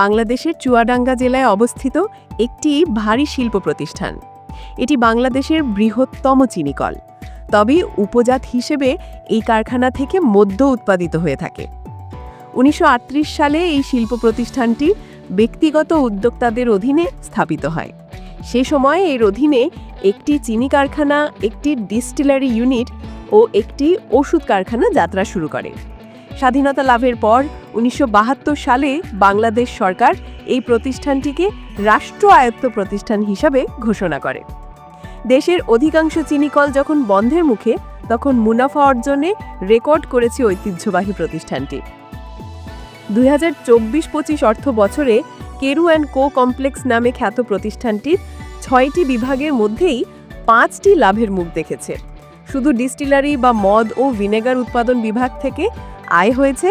বাংলাদেশের চুয়াডাঙ্গা জেলায় অবস্থিত একটি ভারী শিল্প প্রতিষ্ঠান। এটি বাংলাদেশের বৃহত্তম চিনিকল। তবে উপজাত হিসেবে এই কারখানা থেকে মদ্য উৎপাদিত হয়ে থাকে। উনিশশো আটত্রিশ সালে এই শিল্প প্রতিষ্ঠানটি ব্যক্তিগত উদ্যোক্তাদের অধীনে স্থাপিত হয়। সে সময় এর অধীনে একটি চিনি কারখানা, একটি ডিস্টিলারি ইউনিট ও একটি ওষুধ কারখানা যাত্রা শুরু করে। স্বাধীনতা লাভের পর উনিশশো বাহাত্তর সালে বাংলাদেশ সরকার এই প্রতিষ্ঠানটিকে রাষ্ট্র আয়ত্ত প্রতিষ্ঠান হিসাবে ঘোষণা করে। দেশের অধিকাংশ চিনিকল যখন বন্ধের মুখে, তখন মুনাফা অর্জনে রেকর্ড করেছে ঐতিহ্যবাহী প্রতিষ্ঠানটি। দুই হাজার চব্বিশ পঁচিশ অর্থ বছরে কেরু অ্যান্ড কো কমপ্লেক্স নামে খ্যাত প্রতিষ্ঠানটির ছয়টি বিভাগের মধ্যেই পাঁচটি লাভের মুখ দেখেছে। শুধু ডিস্টিলারি বা মদ ও ভিনেগার উৎপাদন বিভাগ থেকে আয় হয়েছে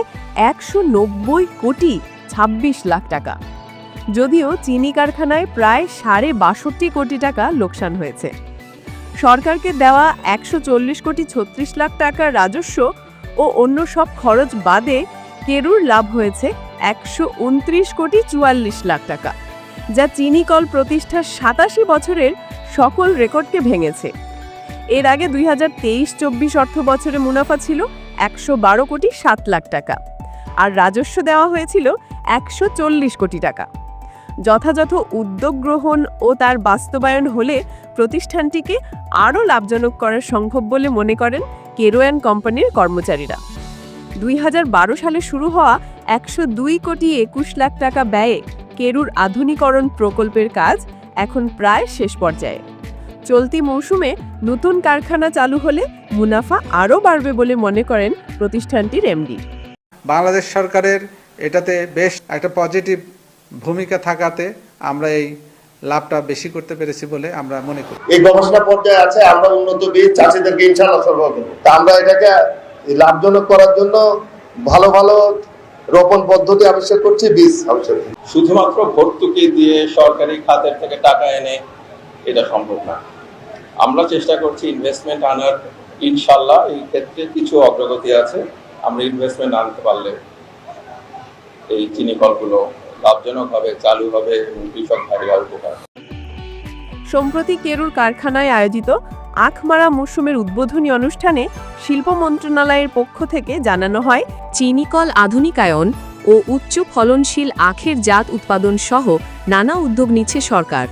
একশো নব্বই কোটি ছাব্বিশ লাখ টাকা। যদিও চিনি কারখানায় প্রায় সাড়ে বাষট্টি কোটি টাকা লোকসান হয়েছে। সরকারকে দেওয়া একশো চল্লিশ কোটি ছত্রিশ লাখ টাকার রাজস্ব ও অন্য সব খরচ বাদে কেরুর লাভ হয়েছে একশো উনত্রিশ কোটি চুয়াল্লিশ লাখ টাকা, যা চিনিকল প্রতিষ্ঠার সাতাশি বছরের সকল রেকর্ডকে ভেঙেছে। এর আগে দুই হাজার তেইশ চব্বিশ অর্থ বছরে মুনাফা ছিল একশো বারো কোটি সাত লাখ টাকা। আর রাজস্ব দেওয়া হয়েছিল একশো চল্লিশ কোটি টাকা। যথাযথ উদ্যোগ গ্রহণ ও তার বাস্তবায়ন হলে প্রতিষ্ঠানটিকে আরও লাভজনক করা সম্ভব বলে মনে করেন কেরোয়ান কোম্পানির কর্মচারীরা। দুই হাজার বারো সালে শুরু হওয়া একশো দুই কোটি একুশ লাখ টাকা ব্যয়ে কেরুর আধুনিকরণ প্রকল্পের কাজ এখন প্রায় শেষ পর্যায়ে। চলতি মৌসুমে নতুন কারখানা চালু হলে মুনাফা আরও বাড়বে বলে মনে করেন প্রতিষ্ঠানটির এমডি বাংলাদেশ সরকারের এটাতে বেশ একটা পজিটিভ ভূমিকা থাকাতে আমরা এই লাভটা বেশি করতে পেরেছি বলে আমরা মনে করি। এই গবেষণা পর্যায়ে আছে আমরা উন্নত বীজ চাষিদেরকে ইনশাল্লাহ সরবরাহ করব। তা আমরা এটাকে লাভজনক করার জন্য ভালো ভালো রোপণ পদ্ধতি আবিষ্কার করছি বীজ আবিষ্কার শুধুমাত্র ভর্তুকি দিয়ে সরকারি খাতের থেকে টাকা এনে এটা সম্ভব না। আমরা চেষ্টা করছি ইনভেস্টমেন্ট আনার ইনশাল্লাহ এই ক্ষেত্রে কিছু অগ্রগতি আছে। আমরা ইনভেস্টমেন্ট আনতে পারলে এই চিনি কলগুলো লাভজনকভাবে চালু হবে এবং কৃষক ভাইরা উপকার সম্প্রতি কেরুর কারখানায় আয়োজিত আখমারা মৌসুমের উদ্বোধনী অনুষ্ঠানে শিল্প মন্ত্রণালয়ের পক্ষ থেকে জানানো হয়, চিনিকল আধুনিকায়ন ও উচ্চ ফলনশীল আখের জাত উৎপাদন সহ নানা উদ্যোগ নিচ্ছে সরকার।